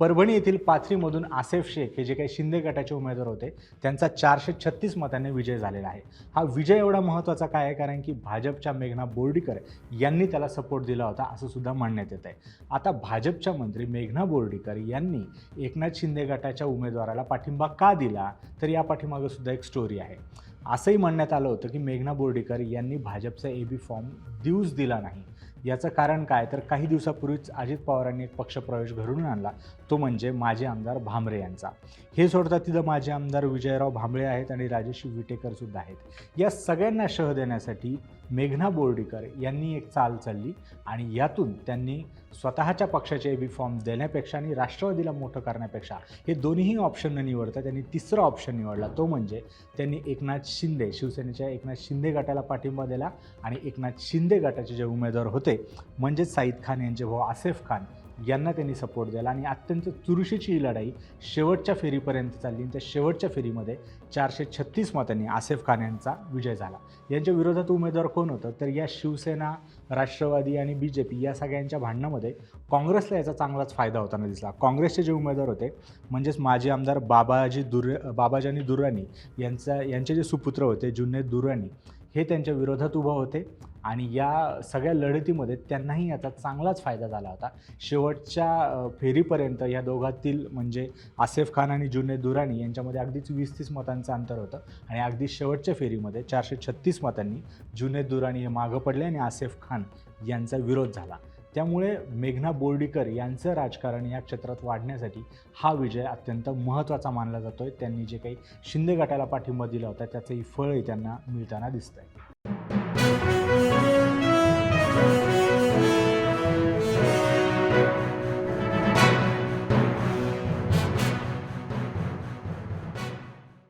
परभणी येथील पाथरीमधून आसेफ शेख हे जे काही शिंदे गटाचे उमेदवार होते त्यांचा चारशे छत्तीस मतांनी विजय झालेला आहे. हा विजय एवढा महत्त्वाचा काय आहे? कारण की भाजपच्या मेघना बोर्डीकर यांनी त्याला सपोर्ट दिला होता असं सुद्धा म्हणण्यात येत आहे आता भाजपच्या मंत्री मेघना बोर्डीकर यांनी एकनाथ शिंदे गटाच्या उमेदवाराला पाठिंबा का दिला? तर या पाठीमागं सुद्धा एक स्टोरी आहे. असंही म्हणण्यात आलं होतं की मेघना बोर्डीकर यांनी भाजपचा ए बी फॉर्म देऊच दिला नाही. याचं कारण काय? तर काही दिवसापूर्वीच अजित पवारांनी एक पक्षप्रवेश घडून आणला. तो म्हणजे माजी आमदार भांबरे यांचा. हे सोडता तिथं माजी आमदार विजयराव भांबळे आहेत आणि राजेश विटेकर सुद्धा आहेत. या सगळ्यांना शह देण्यासाठी मेघना बोर्डीकर यांनी एक चाल चालली आणि यातून त्यांनी स्वतःच्या पक्षाचे ए बी फॉर्म देण्यापेक्षा आणि राष्ट्रवादीला मोठं करण्यापेक्षा हे दोन्हीही ऑप्शन न निवडता त्यांनी तिसरा ऑप्शन निवडला. तो म्हणजे त्यांनी एकनाथ शिंदे शिवसेनेच्या एकनाथ शिंदे गटाला पाठिंबा दिला आणि एकनाथ शिंदे गटाचे जे उमेदवार होते म्हणजेच साईद खान यांचे भाऊ आसेफ खान यांना त्यांनी सपोर्ट दिला आणि अत्यंत चुरशीची ही लढाई शेवटच्या फेरीपर्यंत चालली. आणि त्या शेवटच्या फेरीमध्ये चारशे छत्तीस मतांनी आसेफ खान यांचा विजय झाला. यांच्या विरोधात उमेदवार कोण होतं? तर या शिवसेना राष्ट्रवादी आणि बी जे पी या सगळ्यांच्या भांडणामध्ये काँग्रेसला याचा चांगलाच फायदा होताना दिसला. काँग्रेसचे जे उमेदवार होते म्हणजेच माजी आमदार बाबाजी दुर बाबाजानी दुर्राणी यांचा यांचे जे सुपुत्र होते जुन्नैद दुर्राणी हे त्यांच्या विरोधात उभं होते. आणि या सगळ्या लढतीमध्ये त्यांनाही याचा चांगलाच फायदा झाला होता. शेवटच्या फेरीपर्यंत या दोघातील म्हणजे आसेफ खान आणि जुने दुराणी यांच्यामध्ये अगदीच वीस तीस मतांचं अंतर होतं. आणि अगदी शेवटच्या फेरीमध्ये चारशे छत्तीस मतांनी जुने दुराणी हे मागं पडले आणि आसेफ खान यांचा विरोध झाला. त्यामुळे मेघना बोर्डीकर यांचं राजकारण या क्षेत्रात वाढण्यासाठी हा विजय अत्यंत महत्त्वाचा मानला जातो आहे त्यांनी जे काही शिंदे गटाला पाठिंबा दिला होता त्याचंही फळही त्यांना मिळताना दिसतं आहे